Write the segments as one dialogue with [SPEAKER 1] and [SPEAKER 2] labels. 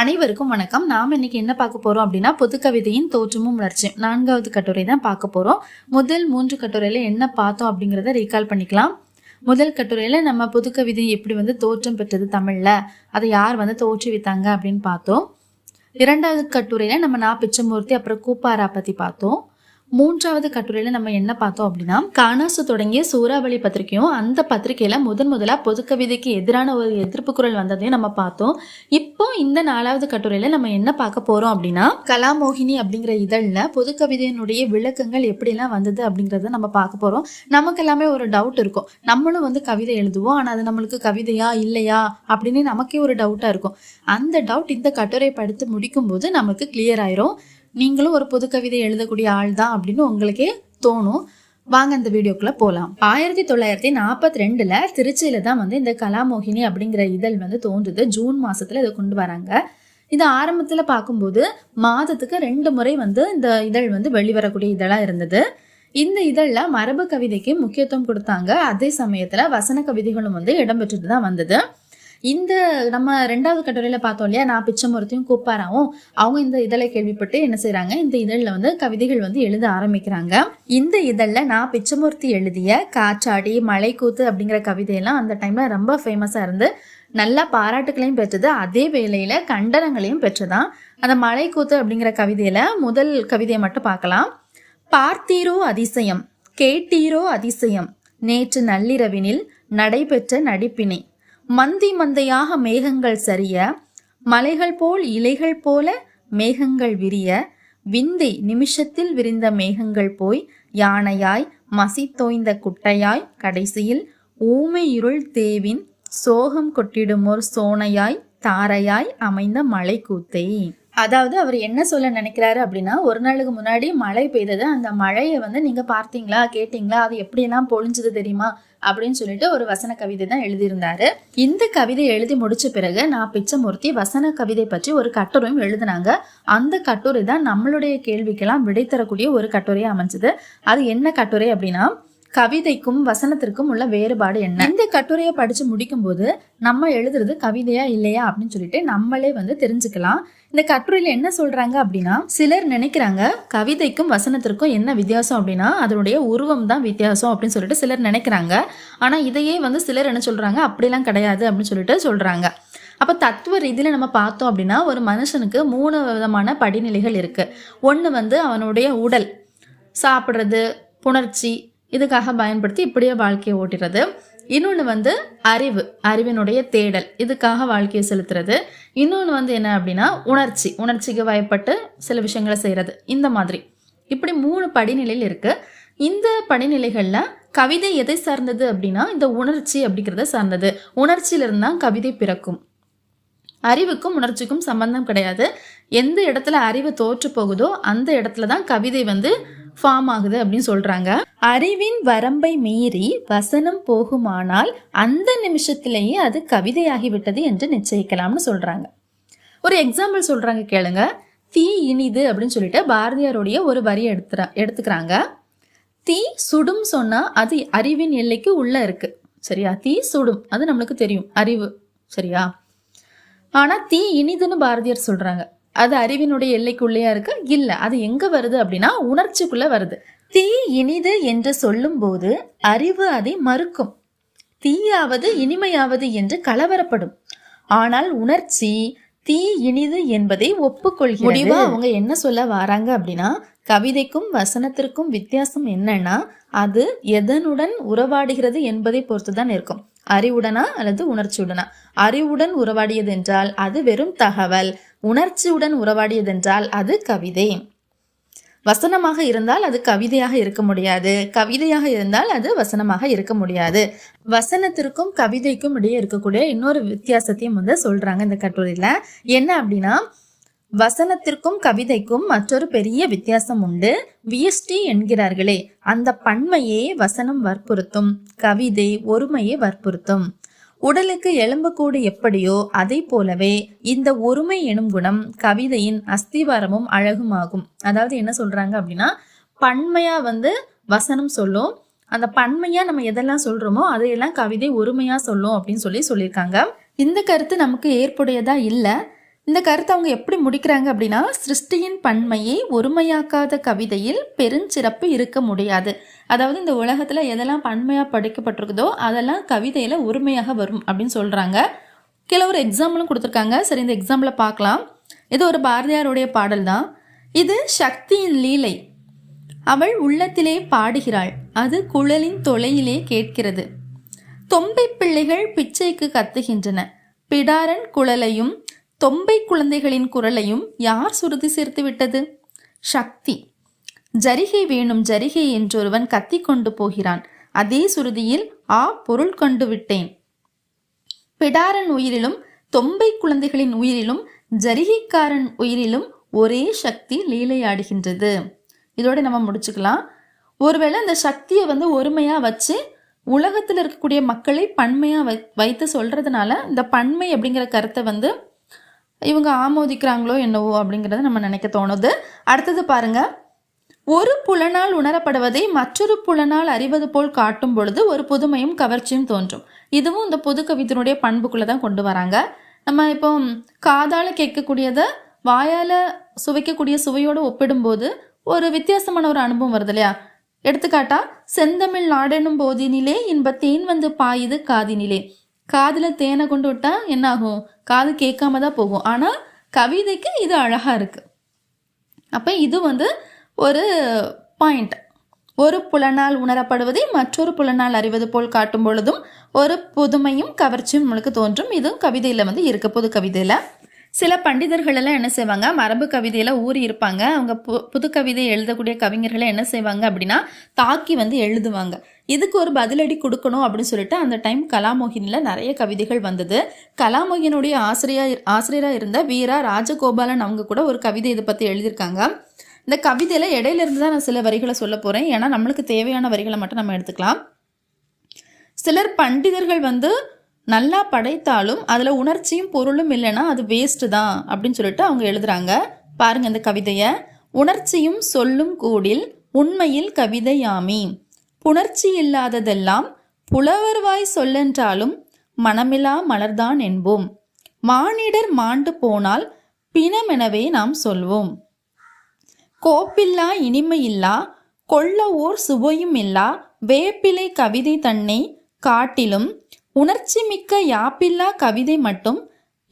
[SPEAKER 1] அனைவருக்கும் வணக்கம். நாம் இன்னைக்கு என்ன பார்க்க போகிறோம் அப்படின்னா புதுக்கவிதையின் தோற்றமும் வளர்ச்சி நான்காவது கட்டுரை தான் பார்க்க போகிறோம் முதல் மூன்று கட்டுரையில் என்ன பார்த்தோம் அப்படிங்கிறத ரீகால் பண்ணிக்கலாம். முதல் கட்டுரையில் நம்ம புதுக்கவிதை எப்படி வந்து தோற்றம் பெற்றது தமிழில்? அதை யார் வந்து தோற்றுவித்தாங்க அப்படின்னு பார்த்தோம். இரண்டாவது கட்டுரையில் நம்ம நா. பிச்சமூர்த்தி அப்புறம் கூப்பாரா பற்றி பார்த்தோம். மூன்றாவது கட்டுரையில நம்ம என்ன பார்த்தோம் அப்படின்னா காணாசு தொடங்கிய சூறாவளி பத்திரிகையும் அந்த பத்திரிகையில முதன் முதலா பொது கவிதைக்கு எதிரான ஒரு எதிர்ப்பு குரல் வந்ததையும் நம்ம பார்த்தோம். இப்போ இந்த நாலாவது கட்டுரையில நம்ம என்ன பார்க்க போறோம் அப்படின்னா கலாமோகினி அப்படிங்கிற இதழில் பொது கவிதையினுடைய விளக்கங்கள் எப்படிலாம் வந்தது அப்படிங்கிறத நம்ம பார்க்க போறோம். நமக்கு எல்லாமே ஒரு டவுட் இருக்கும். நம்மளும் வந்து கவிதை எழுதுவோம். ஆனால் அது நம்மளுக்கு கவிதையா இல்லையா அப்படின்னு நமக்கே ஒரு டவுட்டாக இருக்கும். அந்த டவுட் இந்த கட்டுரை படித்து முடிக்கும்போது நமக்கு கிளியர் ஆயிரும். நீங்களும் ஒரு பொது கவிதை எழுதக்கூடிய ஆள் தான் அப்படின்னு உங்களுக்கே தோணும். வாங்க அந்த வீடியோக்குள்ள போகலாம் ஆயிரத்தி தொள்ளாயிரத்தி நாற்பத்தி ரெண்டுல திருச்சியில தான் வந்து இந்த கலாமோகினி அப்படிங்கிற இதழ் வந்து தோன்றுது. ஜூன் மாசத்துல இதை கொண்டு வராங்க. இது ஆரம்பத்துல பார்க்கும்போது மாதத்துக்கு ரெண்டு முறை வந்து இந்த இதழ் வந்து வெளிவரக்கூடிய இதழா இருந்தது. இந்த இதழில் மரபு கவிதைக்கு முக்கியத்துவம் கொடுத்தாங்க. அதே சமயத்தில் வசன கவிதைகளும் வந்து இடம்பெற்றுட்டு தான் வந்தது. இந்த நம்ம ரெண்டாவது கட்டுரையில பார்த்தோம் இல்லையா? நான் பிச்சமூர்த்தியும் கூப்பாராவும். அவங்க இந்த இதழை கேள்விப்பட்டு என்ன செய்கிறாங்க இந்த இதழில் வந்து கவிதைகள் வந்து எழுத ஆரம்பிக்கிறாங்க. இந்த இதழில் நான் பிச்சமூர்த்தி எழுதிய காற்றாடி மலைக்கூத்து அப்படிங்கிற கவிதையெல்லாம் அந்த டைம்ல ரொம்ப ஃபேமஸாக இருந்து நல்ல பாராட்டுகளையும் பெற்றது. அதே வேளையில கண்டனங்களையும் பெற்றதான் அந்த மலைக்கூத்து அப்படிங்கிற கவிதையில முதல் கவிதையை மட்டும் பார்க்கலாம். பார்த்தீரோ அதிசயம் கேட்டீரோ அதிசயம் நேற்று நள்ளிரவினில் நடைபெற்ற நடிப்பினை. மந்தி மந்தையாக மேகங்கள் சரிய மலைகள் போல் இலைகள் போல மேகங்கள் விரிய விந்தை நிமிஷத்தில் விரிந்த மேகங்கள் போய் யானையாய் மசி தோய்ந்த குட்டையாய் கடைசியில் ஊமை இருள் தேவின் சோகம் கொட்டிடுமோர் சோனையாய் தாரையாய் அமைந்த மலை கூத்தை அதாவது அவர் என்ன சொல்ல நினைக்கிறாரு அப்படின்னா ஒரு நாளுக்கு முன்னாடி மழை பெய்தது அந்த மழையை வந்து நீங்க பார்த்தீங்களா கேட்டீங்களா அது எப்படியெல்லாம் பொழிஞ்சது தெரியுமா? அப்படின்னு சொல்லிட்டு ஒரு வசன கவிதை தான் எழுதியிருந்தாரு. இந்த கவிதை எழுதி முடிச்ச பிறகு நான் பிச்சமூர்த்தி வசன கவிதை பற்றி ஒரு கட்டுரையும் எழுதினாங்க. அந்த கட்டுரை தான் நம்மளுடைய கேள்விக்கெல்லாம் விடை தரக்கூடிய ஒரு கட்டுரையா அமைஞ்சது. அது என்ன கட்டுரை அப்படின்னா கவிதைக்கும் வசனத்திற்கும் உள்ள வேறுபாடு என்ன? இந்த கட்டுரையை படிச்சு முடிக்கும் போது நம்ம எழுதுறது கவிதையா இல்லையா அப்படின்னு சொல்லிட்டு நம்மளே வந்து தெரிஞ்சுக்கலாம். இந்த கட்டுரையில என்ன சொல்றாங்க அப்படின்னா சிலர் நினைக்கிறாங்க கவிதைக்கும் வசனத்திற்கும் என்ன வித்தியாசம் அப்படின்னா அதனுடைய உருவம் தான் வித்தியாசம் அப்படின்னு சொல்லிட்டு சிலர் நினைக்கிறாங்க. ஆனா இதையே வந்து சிலர் என்ன சொல்றாங்க? அப்படிலாம் கிடையாது அப்படின்னு சொல்லிட்டு சொல்றாங்க. அப்போ தத்துவ ரீதியில் நம்ம பார்த்தோம் அப்படின்னா ஒரு மனுஷனுக்கு மூணு விதமான படிநிலைகள் இருக்கு. ஒன்று வந்து அவனுடைய உடல் சாப்பிட்றது புணர்ச்சி இதுக்காக பயன்படுத்தி இப்படியே வாழ்க்கையை ஓட்டுறது. இன்னொன்று வந்து அறிவு அறிவினுடைய தேடல். இதுக்காக வாழ்க்கையை செலுத்துறது. இன்னொன்று வந்து என்ன அப்படின்னா உணர்ச்சி உணர்ச்சிக்கு வயப்பட்டு சில விஷயங்களை செய்கிறது இந்த மாதிரி. இப்படி மூணு படிநிலையில் இருக்குது இந்த படிநிலைகளில் கவிதை எதை சார்ந்தது அப்படின்னா இந்த உணர்ச்சி அப்படிங்கிறத சார்ந்தது. உணர்ச்சியிலிருந்து தான் கவிதை பிறக்கும். அறிவுக்கும் உணர்ச்சிக்கும் சம்பந்தம் கிடையாது. எந்த இடத்துல அறிவு தோற்று போகுதோ அந்த இடத்துல தான் கவிதை வந்து ஃபார்ம் ஆகுது அப்படின்னு சொல்றாங்க. அறிவின் வரம்பை மீறி வசனம் போகுமானால் அந்த நிமிஷத்திலேயே அது கவிதையாகிவிட்டது என்று நிச்சயிக்கலாம்னு சொல்றாங்க. ஒரு எக்ஸாம்பிள் சொல்றாங்க கேளுங்க. தீ இனிது அப்படின்னு சொல்லிட்டு பாரதியாருடைய ஒரு வரி எடுத்துற எடுத்துக்கிறாங்க. தீ சுடும் சொன்னா அது அறிவின் எல்லைக்கு உள்ள இருக்கு. சரியா? தீ சுடும். அது நம்மளுக்கு தெரியும். அறிவு. சரியா? ஆனா தீ இனிதுன்னு பாரதியார் சொல்றாங்க. அது அறிவினுடைய எல்லைக்குள்ளேயா இருக்கு? இல்ல. அது எங்க வருது அப்படின்னா உணர்ச்சிக்குள்ள வருது. தீ இனிது என்று சொல்லும்போது அறிவு அதை மறுக்கும். தீயாவது இனிமையாவது என்று கலவரப்படும். ஆனால் உணர்ச்சி தீ இனிது என்பதை ஒப்புக்கொள்கிறது. முடிவா அவங்க என்ன சொல்ல வராங்க அப்படின்னா கவிதைக்கும் வசனத்திற்கும் வித்தியாசம் என்னன்னா அது எதனுடன் உறவாடுகிறது என்பதை பொறுத்துதான் இருக்கும். அறிவுடனா அல்லது உணர்ச்சியுடனா? அறிவுடன் உறவாடியது என்றால் அது வெறும் தகவல். உணர்ச்சியுடன் உறவாடியதென்றால் அது கவிதை. வசனமாக இருந்தால் அது கவிதையாக இருக்க முடியாது. கவிதையாக இருந்தால் அது வசனமாக இருக்க முடியாது. வசனத்திற்கும் கவிதைக்கும் இடையே இருக்கக்கூடிய இன்னொரு வித்தியாசத்தையும் வந்து சொல்றாங்க இந்த கட்டுரையில. என்ன அப்படின்னா வசனத்திற்கும் கவிதைக்கும் மற்றொரு பெரிய வித்தியாசம் உண்டு. விஎஸ்டி என்கிறார்களே அந்த பன்மையே வசனம் வற்புறுத்தும். கவிதை ஒருமையை வற்புறுத்தும். உடலுக்கு எலும்புக்கூடு எப்படியோ அதை போலவே இந்த ஒருமை எனும் குணம் கவிதையின் அஸ்திவாரமும் அழகுமாகும். அதாவது என்ன சொல்றாங்க அப்படின்னா பன்மையா வந்து வசனம் சொல்லும். அந்த பன்மையா நம்ம எதெல்லாம் சொல்றோமோ அதையெல்லாம் கவிதை ஒருமையா சொல்லும் அப்படின்னு சொல்லி சொல்லியிருக்காங்க. இந்த கருத்து நமக்கு ஏற்புடையதா இல்லை. இந்த கருத்தை அவங்க எப்படி முடிக்கிறாங்க அப்படின்னா சிருஷ்டியின் பன்மையை ஒருமையாக்காத கவிதையில் பெருஞ்சிறப்பு இருக்க முடியாது. அதாவது இந்த உலகத்தில் எதெல்லாம் பன்மையாக படைக்கப்பட்டிருக்குதோ அதெல்லாம் கவிதையில் ஒருமையாக வரும் அப்படின்னு சொல்கிறாங்க கீழே ஒரு எக்ஸாம்பிளும் கொடுத்துருக்காங்க. சரி இந்த எக்ஸாம்பிளை பார்க்கலாம். இது ஒரு பாரதியாருடைய பாடல் தான் இது சக்தியின் லீலை அவள் உள்ளத்திலே பாடுகிறாள். அது குழலின் தொலையிலே கேட்கிறது. தொம்பை பிள்ளைகள் பிச்சைக்கு கத்துகின்றன. பிடாரன் குழலையும் தொம்பை குழந்தைகளின் குரலையும் யார் சுருதி சேர்த்து விட்டது? சக்தி. ஜரிகை வேணும் ஜரிகை என்றொருவன் கத்தி கொண்டு போகிறான். அதே சுருதியில் ஆ பொருள் கொண்டு விட்டேன். பிடாரன் உயிரிலும் தொம்பை குழந்தைகளின் உயிரிலும் ஜரிகைக்காரன் உயிரிலும் ஒரே சக்தி லீலையாடுகின்றது. இதோட நம்ம முடிச்சுக்கலாம். ஒருவேளை அந்த சக்தியை வந்து ஒருமையாக வச்சு உலகத்தில் இருக்கக்கூடிய மக்களை பன்மையாக வை வைத்து சொல்கிறதுனால இந்த பன்மை அப்படிங்கிற கருத்தை வந்து இவங்க ஆமோதிக்கிறாங்களோ என்னவோ அப்படிங்கிறத நம்ம நினைக்க தோணுது. அடுத்தது பாருங்க. ஒரு புலனால் உணரப்படுவதை மற்றொரு புலனால் அறிவது போல் காட்டும் பொழுது ஒரு புதுமையும் கவர்ச்சியும் தோன்றும். இதுவும் இந்த புது கவிதனுடைய பண்புக்குள்ளே தான் கொண்டு வராங்க. நம்ம இப்போ காதால் கேட்கக்கூடியதை வாயால் சுவைக்கக்கூடிய சுவையோடு ஒப்பிடும்போது ஒரு வித்தியாசமான ஒரு அனுபவம் வருது இல்லையா? எடுத்துக்காட்டா செந்தமிழ் நாடெனும் போதினிலே இன்ப தேன் வந்து பாயுது காதினிலே. காதில் தேனை கொண்டு விட்டால் என்ன ஆகும் காது கேட்காம தான் போகும். ஆனால் கவிதைக்கு இது அழகாக இருக்குது அப்போ இது வந்து ஒரு பாயிண்ட் ஒரு புலனால் உணரப்படுவதை மற்றொரு புலனால் அறிவது போல் காட்டும் பொழுதும் ஒரு புதுமையும் கவர்ச்சியும் நம்மளுக்கு தோன்றும். இதுவும் கவிதையில் வந்து இருக்க புது கவிதையில். சில பண்டிதர்கள் எல்லாம் என்ன செய்வாங்க? மரபு கவிதையில் ஊறி இருப்பாங்க. அவங்க பு புது கவிதை எழுதக்கூடிய கவிஞர்களை என்ன செய்வாங்க அப்படின்னா தாக்கி வந்து எழுதுவாங்க. இதுக்கு ஒரு பதிலடி கொடுக்கணும் அப்படின்னு சொல்லிட்டு அந்த டைம் கலாமோகினியில் நிறைய கவிதைகள் வந்தது. கலாமோகினுடைய ஆசிரியர் ஆசிரியராக இருந்த வீரா ராஜகோபாலன் அவங்க கூட ஒரு கவிதை இதை பற்றி எழுதியிருக்காங்க. இந்த கவிதையில் இடையில இருந்து தான் நான் சில வரிகளை சொல்ல போகிறேன் ஏன்னா நம்மளுக்கு தேவையான வரிகளை மட்டும் நம்ம எடுத்துக்கலாம். சிலர் பண்டிதர்கள் வந்து நல்லா படைத்தாலும் அதில் உணர்ச்சியும் பொருளும் இல்லைன்னா அது வேஸ்ட்டு தான் அப்படின்னு சொல்லிட்டு அவங்க எழுதுறாங்க. பாருங்கள் இந்த கவிதையை. உணர்ச்சியும் சொல்லும் கூடில் உண்மையில் கவிதையாமி. புணர்ச்சி இல்லாததெல்லாம் புலவர்வாய் சொல்லென்றாலும் மனமிலா மலர்தான் என்போம். மானிடர் மாண்டு போனால் பிணமெனவே நாம் சொல்வோம். கோப்பில்லா இனிமையில்லா கொள்ள ஓர் சுவையும் இல்லா வேப்பிலை கவிதை தன்னை காட்டிலும் உணர்ச்சி மிக்க யாப்பில்லா கவிதை மட்டும்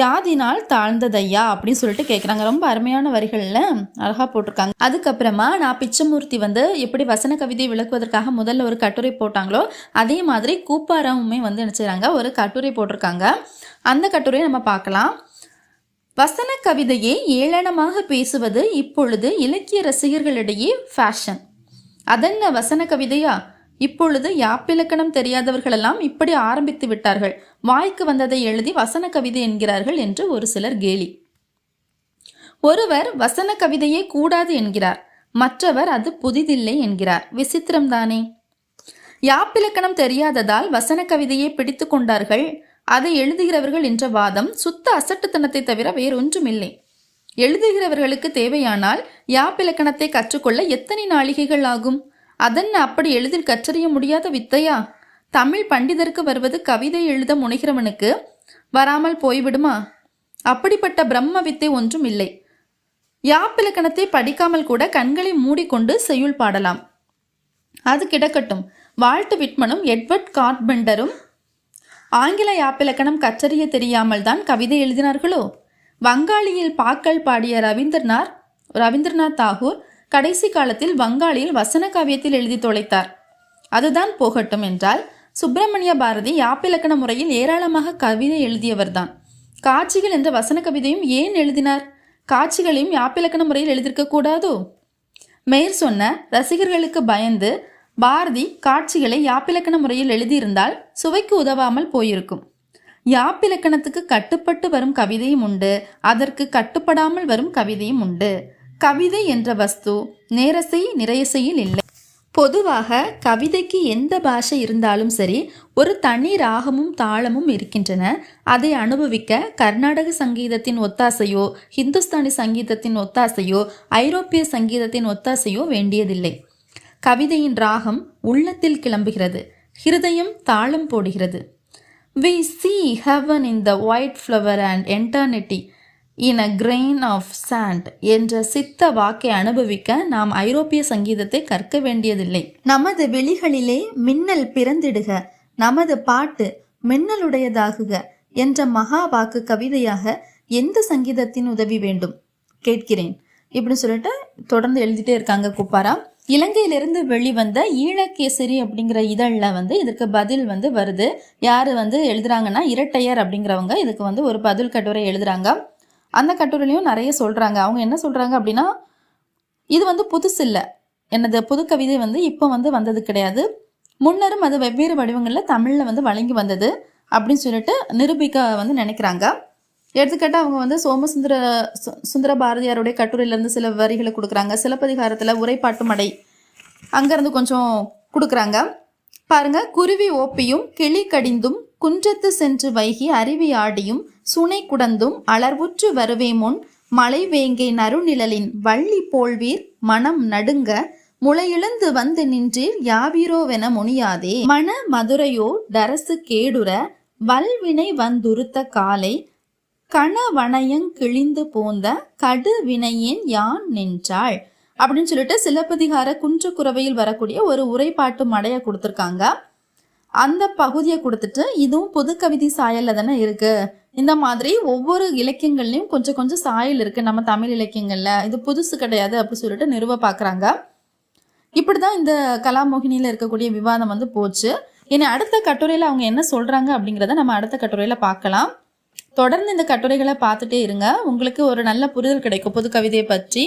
[SPEAKER 1] யாதினால் தாழ்ந்ததையா அப்படின்னு சொல்லிட்டு கேட்குறாங்க ரொம்ப அருமையான வரிகளில் அழகாக போட்டிருக்காங்க. அதுக்கப்புறமா நான் பிச்சமூர்த்தி வந்து எப்படி வசன கவிதை விளக்குவதற்காக முதல்ல ஒரு கட்டுரை போட்டாங்களோ அதே மாதிரி கூப்பாரமுமே வந்து நினச்சிக்கிறாங்க ஒரு கட்டுரை போட்டிருக்காங்க. அந்த கட்டுரையை நம்ம பார்க்கலாம். வசன கவிதையை ஏளனமாக பேசுவது இப்பொழுது இலக்கிய ரசிகர்களிடையே ஃபேஷன் அதென்ன வசன கவிதையா? இப்பொழுது யாப்பிலக்கணம் தெரியாதவர்களெல்லாம் இப்படி ஆரம்பித்து விட்டார்கள். வாய்க்கு வந்ததை எழுதி வசன கவிதை என்கிறார்கள் என்று ஒரு சிலர் கேலி. ஒருவர் வசன கவிதையே கூடாது என்கிறார். மற்றவர் அது புதிதில்லை என்கிறார். விசித்திரம்தானே யாப்பிலக்கணம் தெரியாததால் வசன கவிதையை பிடித்து கொண்டார்கள். அதை எழுதுகிறவர்கள் என்ற வாதம் சுத்த அசட்டுத்தனத்தை தவிர வேறொன்றுமில்லை. எழுதுகிறவர்களுக்கு தேவையானால் யாப்பிலக்கணத்தை கற்றுக்கொள்ள எத்தனை நாளிகைகள் ஆகும்? அதன் அப்படி எளிதில் கற்றறிய முடியாத வித்தையா? தமிழ் பண்டிதருக்கு வருவது கவிதை எழுத முனைகிறவனுக்கு வராமல் போய்விடுமா? அப்படிப்பட்ட பிரம்ம வித்தை ஒன்றும் இல்லை. யாப்பிலக்கணத்தை படிக்காமல் கூட கண்களை மூடிக்கொண்டு செய்யுள் பாடலாம். அது கிடக்கட்டும். வால்ட் விட்மனும் எட்வர்ட் கார்பெண்டரும் ஆங்கில யாப்பிலக்கணம் கற்றறிய தெரியாமல் தான் கவிதை எழுதினார்களோ? வங்காளியில் பாக்கள் பாடிய ரவீந்திரநாத் ரவீந்திரநாத் தாகூர் கடைசி காலத்தில் வங்காளியில் வசன காவியத்தில் எழுதி தொலைத்தார். அதுதான் போகட்டும் என்றால் சுப்பிரமணிய பாரதி யாப்பிலக்கண முறையில் ஏராளமாக கவிதை எழுதியவர்தான். காட்சிகள் என்ற வசன கவிதையும் ஏன் எழுதினார்? காட்சிகளையும் யாப்பிலக்கண முறையில் எழுதியிருக்க கூடாதோ? மேயர் சொன்ன ரசிகர்களுக்கு பயந்து பாரதி காட்சிகளை யாப்பிலக்கண முறையில் எழுதியிருந்தால் சுவைக்கு உதவாமல் போயிருக்கும். யாப்பிலக்கணத்துக்கு கட்டுப்பட்டு வரும் கவிதையும் உண்டு அதற்கு கட்டுப்படாமல் வரும் கவிதையும் உண்டு. கவிதை என்ற வஸ்து நேரசை நிறையசையில் இல்லை. பொதுவாக கவிதைக்கு எந்த பாஷை இருந்தாலும் சரி ஒரு தனி ராகமும் தாளமும் இருக்கின்றன. அதை அனுபவிக்க கர்நாடக சங்கீதத்தின் ஒத்தாசையோ ஹிந்துஸ்தானி சங்கீதத்தின் ஒத்தாசையோ ஐரோப்பிய சங்கீதத்தின் ஒத்தாசையோ வேண்டியதில்லை. கவிதையின் ராகம் உள்ளத்தில் கிளம்புகிறது ஹிருதயம் தாளம் போடுகிறது. We see heaven in the white flower and eternity in a grain of sand என்ற சித்த வாக்கை அனுபவிக்க நாம் ஐரோப்பிய சங்கீதத்தை கற்க வேண்டியதில்லை. நமது விழிகளிலே மின்னல் பிறந்திடுக நமது பாட்டு மின்னலுடையதாகுக என்ற மகா வாக்கு கவிதையாக எந்த சங்கீதத்தின் உதவி வேண்டும்? கேட்கிறேன். இப்படி சொல்லிட்டு தொடர்ந்து எழுதிட்டே இருக்காங்க குப்பாரா. இலங்கையிலிருந்து வெளிவந்த ஈழக்கேசரி அப்படிங்கிற இதழில் வந்து இதற்கு பதில் வந்து வருது. யார் வந்து எழுதுறாங்கன்னா இரட்டையர் அப்படிங்கிறவங்க. இதுக்கு வந்து ஒரு பதில் கட்டுரை எழுதுறாங்க. அந்த கட்டுரையிலையும் நிறைய சொல்கிறாங்க அவங்க என்ன சொல்கிறாங்க அப்படின்னா இது வந்து புதுசு இல்லை. எனது புது கவிதை வந்து இப்போ வந்து வந்தது கிடையாது. முன்னரும் அது வெவ்வேறு வடிவங்களில் தமிழில் வந்து வழங்கி வந்தது அப்படின்னு சொல்லிட்டு நிரூபிக்க வந்து நினைக்கிறாங்க. எடுத்துக்காட்டாக அவங்க வந்து சோமசுந்தர சு- சுந்தர பாரதியாருடைய கட்டுரையிலேருந்து சில வரிகளை கொடுக்குறாங்க. சிலப்பதிகாரத்தில் உரைப்பாட்டு மடை அங்கேருந்து கொஞ்சம் கொடுக்குறாங்க. பாருங்க குருவி ஓப்பியும் கிளி கடிந்தும் குன்றத்து சென்று வைகி அருவி ஆடியும் சுனை குடந்தும் அளர்வுற்று வருவே முன் மலை வேங்கை நறுநிழலின் வள்ளி போல்வீர் மனம் நடுங்க முளையிழந்து வந்து நின்றீர் யாவீரோவென முனியாதே. மன மதுரையோ டரசு கேடுற வல்வினை வந்துருத்த காலை கணவனையங் கிழிந்து போந்த கடு வினையேன் யான் நின்றாள். அப்படின்னு சொல்லிட்டு சிலப்பதிகார குன்றக்குறவையில் வரக்கூடிய ஒரு உரைப்பாட்டு மடையை கொடுத்துருக்காங்க. அந்த பகுதியை கொடுத்துட்டு இதுவும் புது கவிதை சாயல்ல தானே இருக்குது இந்த மாதிரி ஒவ்வொரு இலக்கியங்கள்லையும் கொஞ்சம் கொஞ்சம் சாயல் இருக்குது நம்ம தமிழ் இலக்கியங்களில் இது புதுசு கிடையாது அப்படி சொல்லிட்டு நிறுவ பார்க்குறாங்க இப்படி தான் இந்த கலாமோகினியில் இருக்கக்கூடிய விவாதம் வந்து போச்சு. இனி அடுத்த கட்டுரையில் அவங்க என்ன சொல்கிறாங்க அப்படிங்கிறத நம்ம அடுத்த கட்டுரையில் பார்க்கலாம். தொடர்ந்து இந்த கட்டுரைகளை பார்த்துட்டே இருங்க. உங்களுக்கு ஒரு நல்ல புரிதல் கிடைக்கும் புது கவிதையை பற்றி.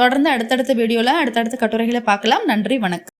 [SPEAKER 1] தொடர்ந்து அடுத்தடுத்த வீடியோவில் அடுத்தடுத்த கட்டுரைகளை பார்க்கலாம். நன்றி வணக்கம்.